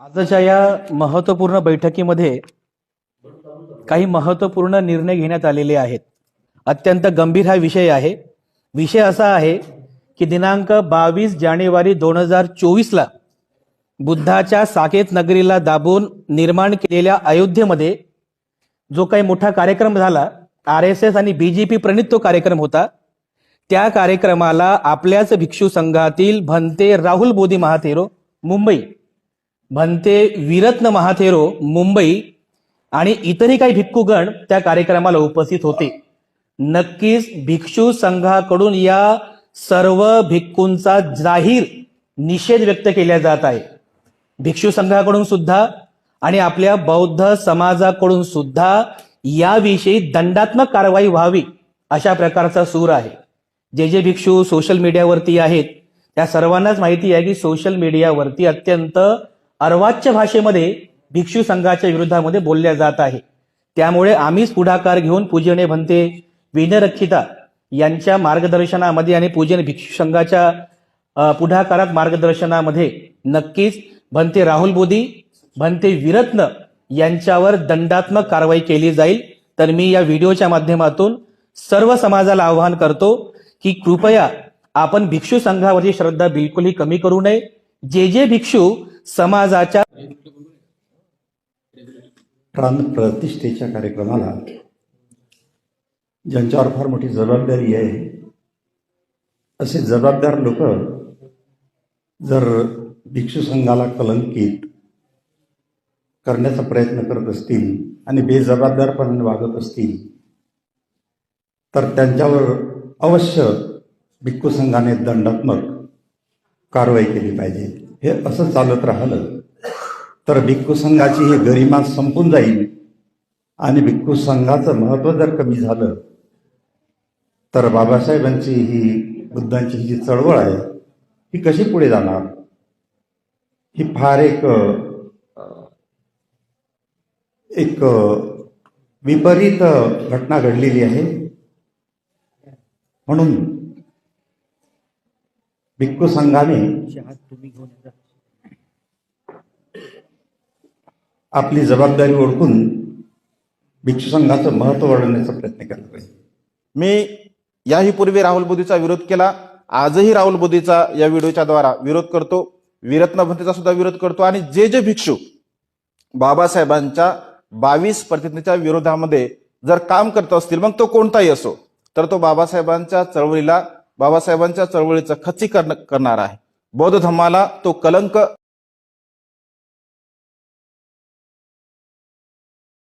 आजच्या या महत्त्वपूर्ण बैठकीमध्ये काही महत्त्वपूर्ण निर्णय घेण्यात आलेले आहेत. अत्यंत गंभीर हा विषय आहे. विषय असा आहे की दिनांक बावीस जानेवारी दोन हजार चोवीसला बुद्धाच्या साकेत नगरीला दाबून निर्माण केलेल्या अयोध्येमध्ये जो काही मोठा कार्यक्रम झाला आर एस एस आणि बी जे पी प्रणित तो कार्यक्रम होता त्या कार्यक्रमाला आपल्याच भिक्षू संघातील भंते राहुल बोधी महाथेरो मुंबई भंते वीरत्न महाथेरो मुंबई आणि इतरही काही भिक्खूगण त्या कार्यक्रमाला उपस्थित होते. नक्कीच भिक्षू संघाकडून या सर्व भिक्खूंचा जाहीर निषेध व्यक्त केला जात आहे. भिक्षू संघाकडून सुद्धा आणि आपल्या बौद्ध समाजाकडून सुद्धा याविषयी दंडात्मक कारवाई व्हावी अशा प्रकारचा सूर आहे. जे जे भिक्षू सोशल मीडियावरती आहेत त्या सर्वांनाच माहिती आहे की सोशल मीडियावरती अत्यंत अर्वाच्य भाषेमध्ये भिक्षू संघाच्या विरोधामध्ये बोलल्या जात आहे. त्यामुळे आम्हीच पुढाकार घेऊन पूजने भंते विनरक्षिता यांच्या मार्गदर्शनामध्ये आणि पूजन भिक्षू संघाच्या पुढाकारात मार्गदर्शनामध्ये नक्कीच भंते राहुल बोधी भंते विरत्न यांच्यावर दंडात्मक कारवाई केली जाईल. तर मी या व्हिडिओच्या माध्यमातून सर्व समाजाला आवाहन करतो की कृपया आपण भिक्षू संघावरची श्रद्धा बिलकुलही कमी करू नये. जे जे भिक्षू समाजाच्या प्राण प्रतिष्ठेच्या कार्यक्रमाला ज्यांच्यावर फार मोठी जबाबदारी आहे असे जबाबदार लोक जर भिक्षू संघाला कलंकित करण्याचा प्रयत्न करत असतील आणि बेजबाबदारपणाने वागत असतील तर त्यांच्यावर अवश्य भिक्खू संघाने दंडात्मक कारवाई केली पाहिजे. हे असं चालत राहिलं. तर भिक्खू संघाची ही गरिमा संपून जाईल. आणि भिक्खू संघाचं महत्त्व जर कमी झालं तर बाबासाहेबांची ही बुद्धांची ही जी चळवळ आहे ही कशी पुढे जाणार? ही फार एक एक विपरीत घटना घडलेली आहे. म्हणून भिक्खू संघाने आपली जबाबदारी ओळखून भिक्षू संघाचं महत्त्व वाढवण्याचा प्रयत्न केला पाहिजे. मी याही पूर्वी राहुल बोधीचा विरोध केला. आजही राहुल बोधीचा या व्हिडिओच्या द्वारा विरोध करतो. वीरत्नभंतेचा सुद्धा विरोध करतो. आणि जे जे भिक्षू बाबासाहेबांच्या बावीस प्रतिज्ञेच्या विरोधामध्ये जर काम करत असतील मग तो कोणताही असो तर तो बाबासाहेबांच्या चळवळीला बाबासाहेबांच्या चळवळीचं खच्चीकरण करणार आहे. बौद्ध धम्माला तो कलंक